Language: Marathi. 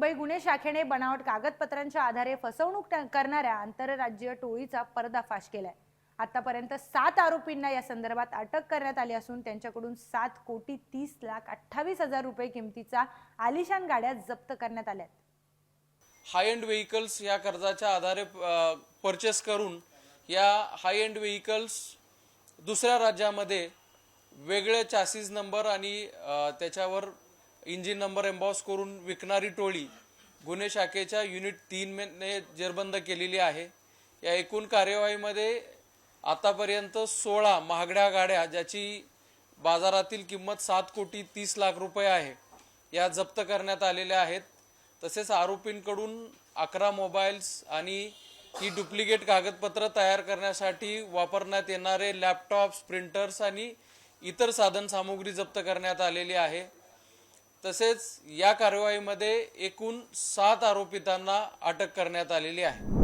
मुंबई गुन्हे शाखेने बनावट कागदपत्रांच्या आधारे फसवणूक करणाऱ्या आंतरराज्यीय टोळीचा पर्दाफाश केलाय. आतापर्यंत सात आरोपींना या संदर्भात अटक करण्यात आली असून त्यांच्याकडून सात कोटी तीस लाख अठ्ठावीस हजार रुपये किमतीचा आलिशान गाड्या जप्त करण्यात आल्या हाय एंड व्हेकल्स या कर्जाच्या आधारे परचेस करून या हाय एंड व्हेकल्स दुसऱ्या राज्यामध्ये वेगळे चासीस नंबर आणि त्याच्यावर इंजिन नंबर एम्बॉस करून विकणारी टोळी गुन्हे शाखेच्या युनिट तीनने जेरबंद केलेली आहे. या एकूण कार्यवाहीमध्ये आतापर्यंत सोळा महागड्या गाड्या ज्याची बाजारातील किंमत सात कोटी तीस लाख रुपये आहे या जप्त करण्यात आलेल्या आहेत. तसेच आरोपींकडून अकरा मोबाईल्स आणि ही डुप्लिकेट कागदपत्र तयार करण्यासाठी वापरण्यात येणारे लॅपटॉप्स प्रिंटर्स आणि इतर साधन सामुग्री जप्त करण्यात आलेली आहे. तसेच या कारवाईमध्ये एकूण सात आरोपितांना अटक करण्यात आलेली आहे.